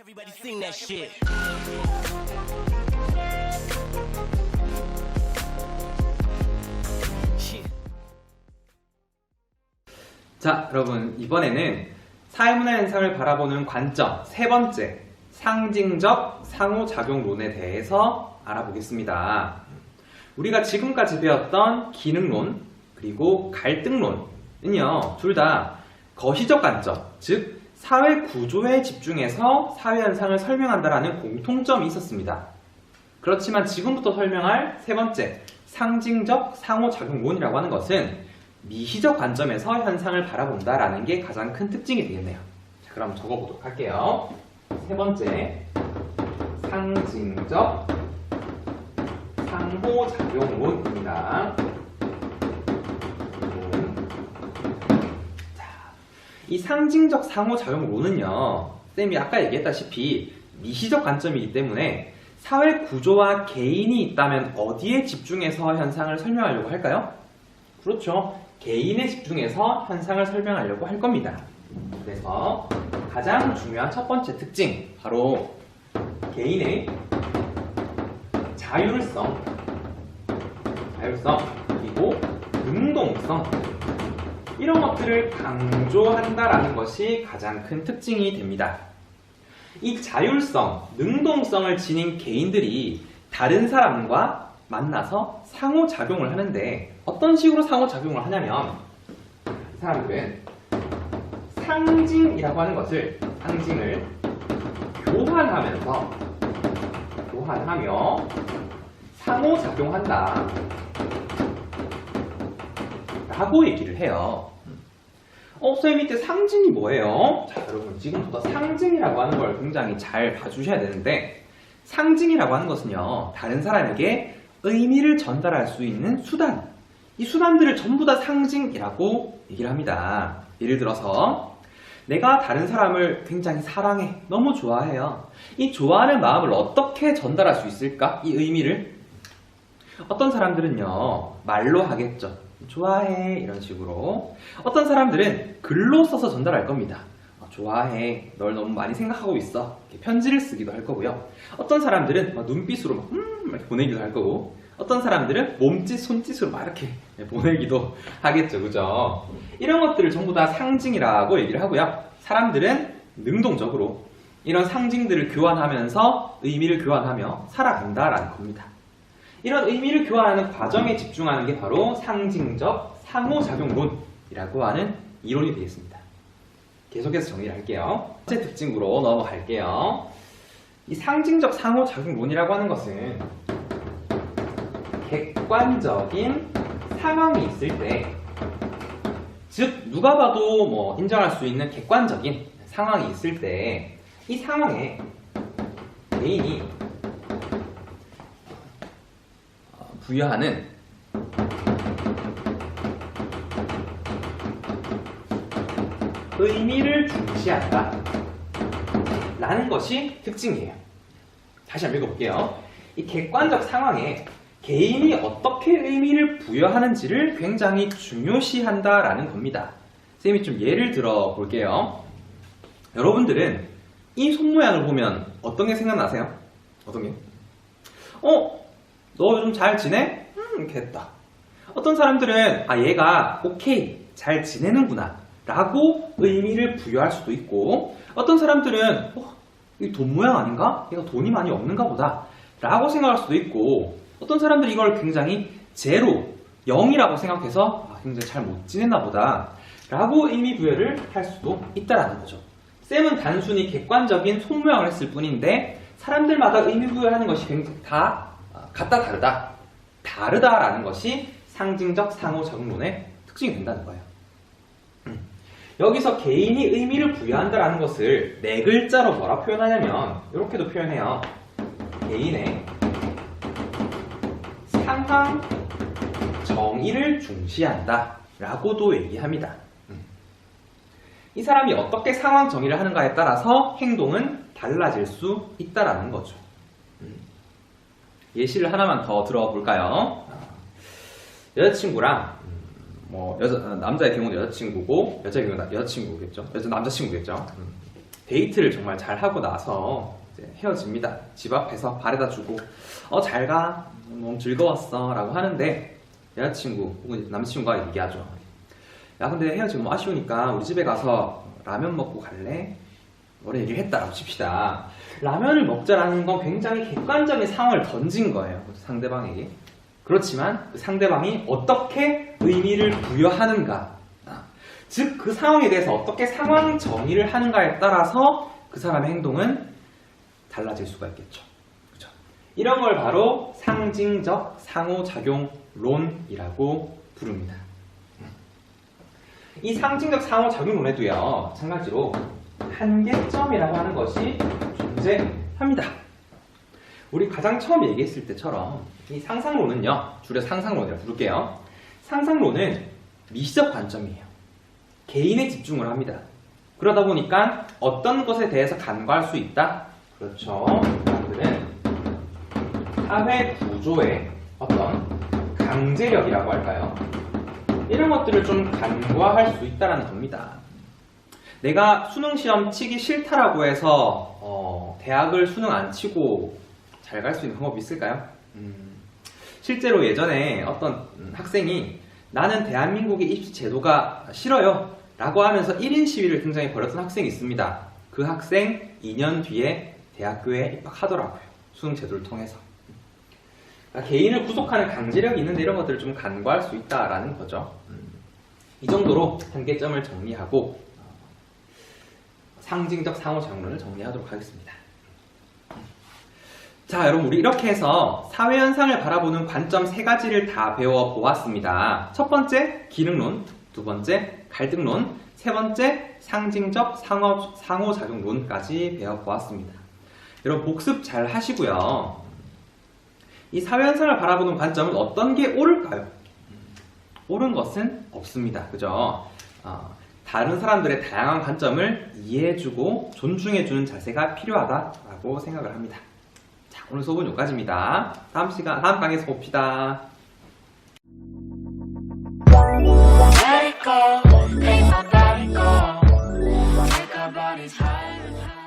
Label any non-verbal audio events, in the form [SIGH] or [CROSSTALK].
Everybody sing that shit. 자, 여러분, 이번에는 사회문화 현상을 바라보는 관점 세 번째, 상징적 상호작용론에 대해서 알아보겠습니다. 우리가 지금까지 배웠던 기능론, 그리고 갈등론은요, 둘 다 거시적 관점, 즉, 사회 구조에 집중해서 사회 현상을 설명한다라는 공통점이 있었습니다. 그렇지만 지금부터 설명할 세 번째, 상징적 상호작용론이라고 하는 것은 미시적 관점에서 현상을 바라본다라는 게 가장 큰 특징이 되겠네요. 자, 그럼 적어보도록 할게요. 세 번째, 상징적 상호작용론입니다. 이 상징적 상호 작용론은요, 쌤이 아까 얘기했다시피 미시적 관점이기 때문에 사회 구조와 개인이 있다면 어디에 집중해서 현상을 설명하려고 할까요? 그렇죠. 개인에 집중해서 현상을 설명하려고 할 겁니다. 그래서 가장 중요한 첫 번째 특징, 바로 개인의 자율성, 자율성, 그리고 능동성, 이런 것들을 강조한다라는 것이 가장 큰 특징이 됩니다. 이 자율성, 능동성을 지닌 개인들이 다른 사람과 만나서 상호작용을 하는데 어떤 식으로 상호작용을 하냐면 이 사람들은 상징이라고 하는 것을 상징을 교환하면서 교환하며 상호작용한다 라고 얘기를 해요. 어, 쌤 밑에 상징이 뭐예요? 자, 여러분 지금부터 상징이라고 하는 걸 굉장히 잘 봐주셔야 되는데 상징이라고 하는 것은요 다른 사람에게 의미를 전달할 수 있는 수단. 이 수단들을 전부 다 상징이라고 얘기를 합니다. 예를 들어서 내가 다른 사람을 굉장히 사랑해 너무 좋아해요. 이 좋아하는 마음을 어떻게 전달할 수 있을까? 이 의미를? 어떤 사람들은요 말로 하겠죠 좋아해 이런 식으로. 어떤 사람들은 글로 써서 전달할 겁니다. 어, 좋아해 널 너무 많이 생각하고 있어. 편지를 쓰기도 할 거고요. 어떤 사람들은 막 눈빛으로 막, 음, 이렇게 보내기도 할 거고. 어떤 사람들은 몸짓 손짓으로 막 이렇게 보내기도 [LAUGHS] 하겠죠. 그죠? 이런 것들을 전부 다 상징이라고 얘기를 하고요. 사람들은 능동적으로 이런 상징들을 교환하면서 의미를 교환하며 살아간다라는 겁니다 이런 의미를 교환하는 과정에 집중하는 게 바로 상징적 상호작용론이라고 하는 이론이 되겠습니다. 계속해서 정리를 할게요. 첫째 특징으로 넘어갈게요. 이 상징적 상호작용론이라고 하는 것은 객관적인 상황이 있을 때, 즉, 누가 봐도 뭐 인정할 수 있는 객관적인 상황이 있을 때, 이 상황에 개인이 부여하는 의미를 중시한다. 라는 것이 특징이에요. 다시 한번 읽어볼게요. 이 객관적 상황에 개인이 어떻게 의미를 부여하는지를 굉장히 중요시한다라는 겁니다. 쌤이 좀 예를 들어 볼게요. 여러분들은 이 손 모양을 보면 어떤 게 생각나세요? 어떤 게? 어? 너 요즘 잘 지내? 음, 됐다. 어떤 사람들은 아 얘가 오케이 잘 지내는구나 라고 의미를 부여할 수도 있고 어떤 사람들은 어, 이돈 모양 아닌가? 얘가 돈이 많이 없는가 보다 라고 생각할 수도 있고 어떤 사람들이 이걸 굉장히 제로, 0이라고 생각해서 아, 굉장히 잘 못 지냈나 보다 라고 의미 부여를 할 수도 있다라는 거죠. 쌤은 단순히 객관적인 손모양을 했을 뿐인데 사람들마다 의미 부여하는 것이 굉장히 다 어, 같다 다르다 다르다라는 것이 상징적 상호작용론의 특징이 된다는 거예요. 음. 여기서 개인이 의미를 부여한다라는 것을 네 글자로 뭐라 표현하냐면 이렇게도 표현해요. 개인의 상황 정의를 중시한다 라고도 얘기합니다. 음. 이 사람이 어떻게 상황 정의를 하는가에 따라서 행동은 달라질 수 있다라는 거죠. 음. 예시를 하나만 더 들어볼까요? 여자친구랑 음, 뭐 여자 남자의 경우는 여자친구고 여자의 경우는 여자친구겠죠. 여자 남자친구겠죠. 음. 데이트를 정말 잘 하고 나서 헤어집니다. 집 앞에서 바래다 주고 어 잘 가. 너무 즐거웠어라고 하는데 여자친구 혹은 남친구가 얘기하죠. 야 근데 헤어지고 뭐 아쉬우니까 우리 집에 가서 라면 먹고 갈래? 뭐래 얘기를 했다라고 칩시다. 라면을 먹자라는 건 굉장히 객관적인 상황을 던진 거예요. 그 상대방에게. 그렇지만 그 상대방이 어떻게 의미를 부여하는가. 아, 즉, 그 상황에 대해서 어떻게 상황 정의를 하는가에 따라서 그 사람의 행동은 달라질 수가 있겠죠. 그죠? 이런 걸 바로 상징적 상호작용론이라고 부릅니다. 이 상징적 상호작용론에도요, 마찬가지로 한계점이라고 하는 것이 존재합니다. 우리 가장 처음 얘기했을 때처럼 이 상상론은요, 줄여 상상론이라고 부를게요. 상상론은 미시적 관점이에요. 개인에 집중을 합니다. 그러다 보니까 어떤 것에 대해서 간과할 수 있다? 그렇죠. 사람들은 사회 구조의 어떤 강제력이라고 할까요? 이런 것들을 좀 간과할 수 있다는 겁니다. 내가 수능 시험 치기 싫다라고 해서 어, 대학을 수능 안 치고 잘 갈 수 있는 방법이 있을까요? 음, 실제로 예전에 어떤 음, 학생이 나는 대한민국의 입시 제도가 싫어요 라고 하면서 1인 시위를 굉장히 벌였던 학생이 있습니다. 그 학생 2년 뒤에 대학교에 입학하더라고요. 수능 제도를 통해서. 그러니까 개인을 구속하는 강제력이 있는데 이런 것들을 좀 간과할 수 있다라는 거죠. 음, 이 정도로 한계점을 정리하고 어, 상징적 상호 작용론을 정리하도록 하겠습니다. 자, 여러분, 우리 이렇게 해서 사회 현상을 바라보는 관점 세 가지를 다 배워 보았습니다. 첫 번째, 기능론. 두 번째, 갈등론. 세 번째, 상징적 상호, 상호작용론까지 배워 보았습니다. 여러분, 복습 잘 하시고요. 이 사회 현상을 바라보는 관점은 어떤 게 옳을까요? 옳은 것은 없습니다. 그죠? 어, 다른 사람들의 다양한 관점을 이해해주고 존중해주는 자세가 필요하다라고 생각을 합니다. 자, 오늘 수업은 여기까지입니다. 다음 시간, 다음 강의에서 봅시다. Let it go, let my body go. Take our bodies higher and higher.